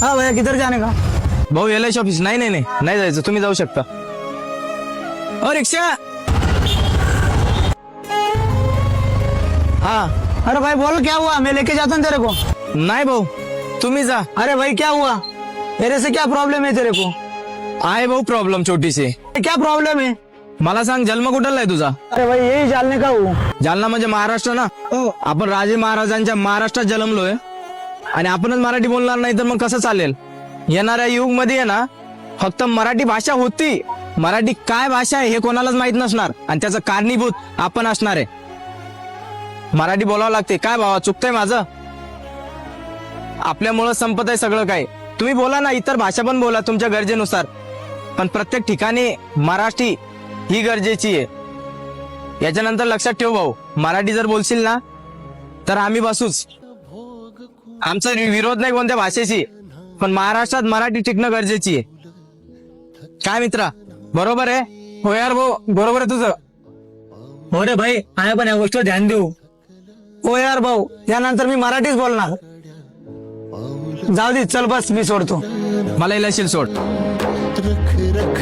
हाँ भैया किधर जाने का? भाऊ एल आय ऑफिस नाही नाही नाही. नाही जायचं. तुम्ही जाऊ शकता. ओ रिक्षा! हा. अरे भाई बोल क्या हुआ? मैं लेके जाता हूँ तेरे को। नाही भाऊ. तुम्ही जा. अरे भाई क्या हुआ? मेरे से क्या प्रॉब्लम है तेरे को? आहे भाऊ प्रॉब्लेम छोटीशी. क्या प्रॉब्लम है? मला सांग जन्म कुठला आहे तुझा? अरे भाई यही जानने का हूँ। जालना म्हणजे महाराष्ट्र ना? आपण राजे महाराजांच्या महाराष्ट्रात जन्मलोय. आणि आपणच मराठी बोलणार नाही तर मग कसं चालेल? येणाऱ्या युगमध्ये आहे ना फक्त मराठी भाषा होती. मराठी काय भाषा आहे हे कोणालाच माहीत नसणार. आणि त्याचं कारणीभूत आपण असणार आहे. मराठी बोलावं लागते. काय भावा चुकतंय माझं? आपल्यामुळं संपत आहे सगळं काय तुम्ही बोला ना इतर भाषा पण बोला तुमच्या गरजेनुसार. पण प्रत्येक ठिकाणी मराठी ही गरजेची आहे. याच्यानंतर लक्षात ठेव भाऊ मराठी जर बोलशील ना तर आम्ही बसूच. आमचा विरोध नाही कोणत्या भाषेशी पण महाराष्ट्रात मराठी टिकणं गरजेची आहे. काय मित्रा? बरोबर आहे? हो यार भाऊ बरोबर आहे तुझं. हो रे भाई आम्ही पण या गोष्टीवर ध्यान देऊ. हो यार भाऊ यानंतर मी मराठीच बोलणार. जाऊ दे चल बस मी सोडतो. मला इलाशील सोड. रख रख